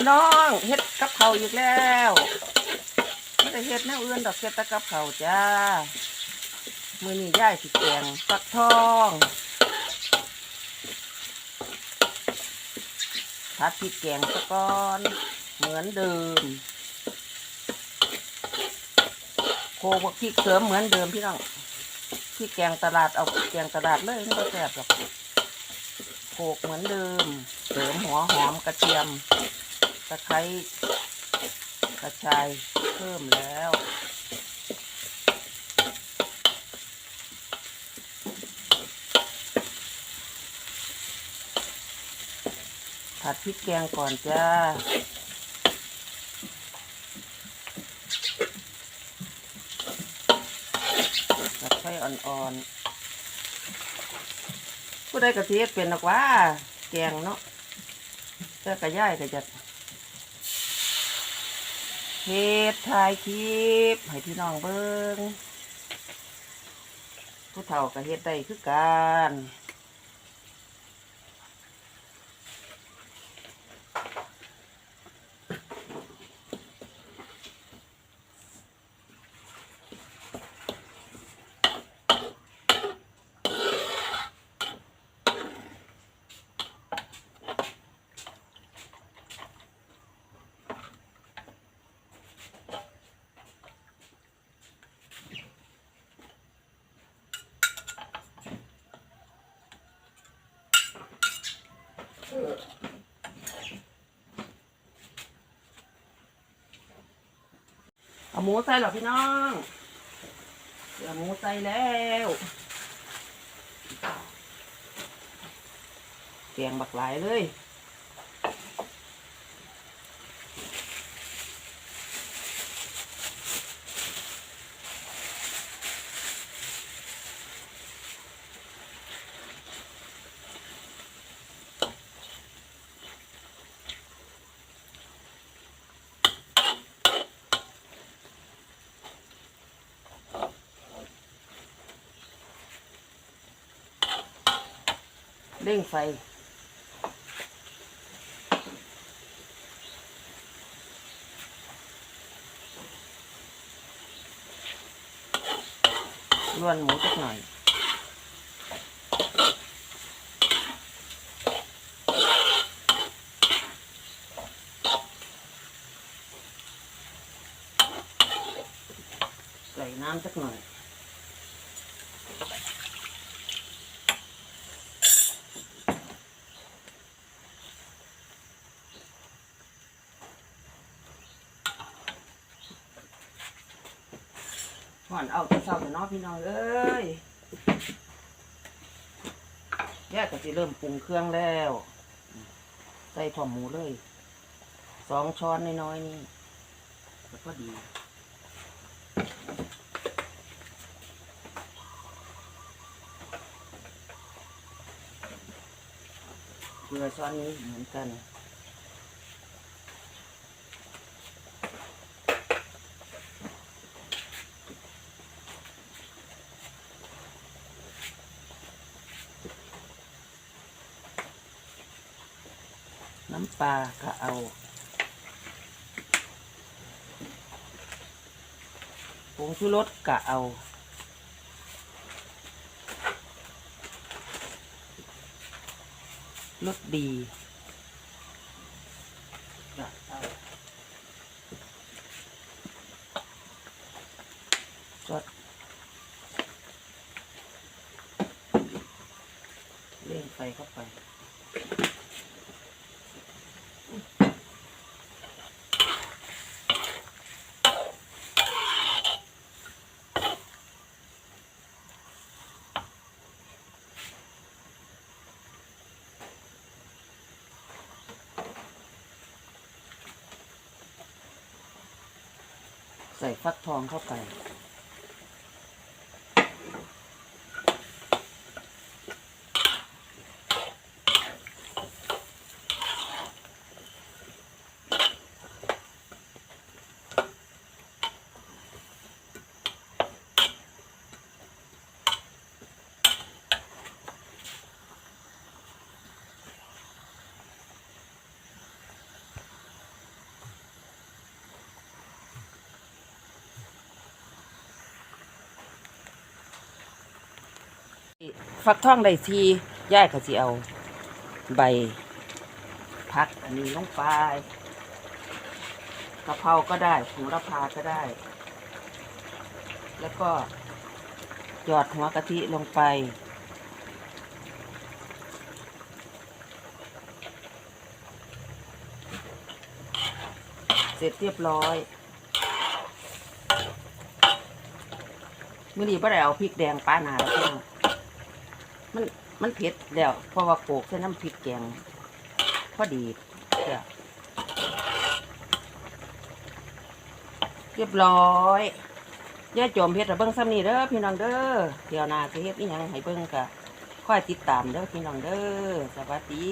พี่น้องเฮ็ดกับเขาอีกแล้วไม่ได้เฮ็ดแนวอื่นดอกเฮ็ดแต่กับเขาจ้ามือนี้ย่ายสิแกงฟักทองผัดพริกแกงซะก่อน เหมือนเดิมโคกพริกเสริมเหมือนเดิมพี่น้องพริกแกงตลาดเอาพริกแกงตลาดเลยไม่ต้องแซ่บหรอกโขกเหมือนเดิมเสริมหัวหอมกระเทียม ตะไคร้กระชายเพิ่มแล้วผัดพริกแกงก่อนจ้า ผัดไฟอ่อนๆ ผู้ใดกะทิเป็นหรอกว่า แกงเนาะแต่กระย่ายก็จะ เฮ็ดถ่ายคลิปให้พี่น้องเบิ้งผู้เฒ่าก็เฮ็ดได้คือกัน เอาหมูใส่หรอพี่น้องเอาหมูใส่แล้วเขียงบักหลายเลย เร่งไฟล้วนหมูสักหน่อยใส่น้ำสักหน่อย ห่อนเอาแต่เศร้าแต่น้องพี่น้องเอ้ยแยกก็จะเริ่มปรุงเครื่องแล้ว ใส่ผอมหมูเลยสองช้อนน้อยๆนี่แล้วก็ดี เกลือช้อนนี้เหมือนกัน น้ำปลาก็เอา ผงชูรสก็เอา รสดีก็เอาสดเล่งไฟเข้าไป ใส่ฟักทองเข้าไป ฟักทองได้ทีย่ายก็สิเอา ใบพักอันนี้ลงไปกะเพราก็ได้ผงระพาก็ได้ แล้วก็หยอดหัวกะทิลงไป เสร็จเรียบร้อยมื่อนี้บ่ได้เอาพริกแดงป้าหนาแล้วพี่อ มันมันเผ็ดแล้วเพราะว่าโขกใส่น้ำพริกแกงพอดีเดี๋ยวเรียบร้อยย่าโจมเฮ็ดระเบิ้งซ้ำนี่เด้อพี่น้องเด้อเดี๋ยวนาจะเฮ็ดอีหยังให้เบิ้งกะค่อยติดตามเด้อพี่น้องเด้อสวัสดี